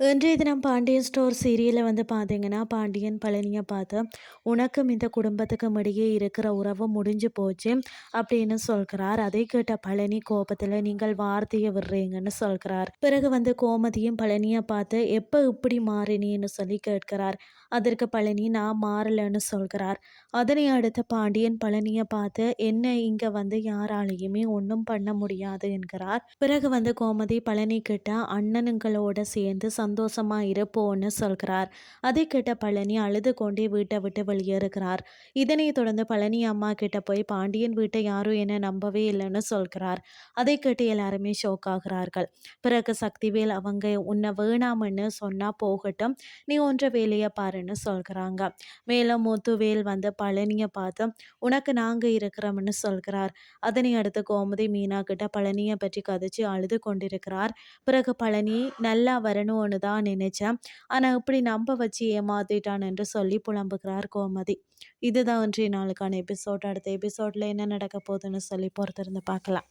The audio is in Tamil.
இன்றைய தினம் பாண்டியன் ஸ்டோர் சீரியலில் வந்து பார்த்தீங்கன்னா பாண்டியன் பழனியை பார்த்து உனக்கும் இந்த குடும்பத்துக்கும் இடையே இருக்கிற உறவு முடிஞ்சு போச்சு அப்படின்னு சொல்கிறார். அதை கேட்ட பழனி கோபத்தில் நீங்கள் வார்த்தையை விடுறீங்கன்னு சொல்கிறார். பிறகு வந்து கோமதியும் பழனியை பார்த்து எப்போ இப்படி மாறினீன்னு சொல்லி கேட்கிறார். அதற்கு பழனி நான் மாறலன்னு சொல்கிறார். அதனை அடுத்து பாண்டியன் பழனியை பார்த்து என்ன இங்கே வந்து யாராலையுமே ஒன்றும் பண்ண முடியாது என்கிறார். பிறகு வந்து கோமதி பழனி கிட்ட அண்ணனுங்களோட சேர்ந்து சந்தோஷமா இருப்போன்னு சொல்கிறார். அதை கேட்ட பழனி அழுது கொண்டே வீட்டை விட்டு வெளியேறுகிறார். இதனை தொடர்ந்து பழனி அம்மா கிட்ட போய் பாண்டியன் வீட்டை யாரும் என்ன நம்பவே இல்லைன்னு சொல்கிறார். அதை கேட்டு எல்லாருமே ஷோக் ஆகிறார்கள். பிறகு சக்திவேல் அவங்க உன்னை வேணாமன்னு சொன்னா போகட்டும். நீ ஒன்ற வேலையை பாருன்னு சொல்கிறாங்க. மேலும் முத்துவேல் வந்து பழனியை பார்த்து உனக்கு நாங்க இருக்கிறோம்னு சொல்கிறார். அதனை அடுத்து கோமதி மீனா கிட்ட பழனியை பற்றி கதைச்சு அழுது கொண்டிருக்கிறார். பிறகு பழனி நல்லா வரணும்னு தான் நினைச்சேன். ஆனால் இப்படி நம்ப வச்சு ஏமாத்திட்டான் என்று சொல்லி புலம்புகிறார் கோமதி. இதுதான் இன்றைய நாளுக்கான எபிசோட். அடுத்த எபிசோட்ல என்ன நடக்க போகுதுன்னு சொல்லி பொறுத்திருந்து பார்க்கலாம்.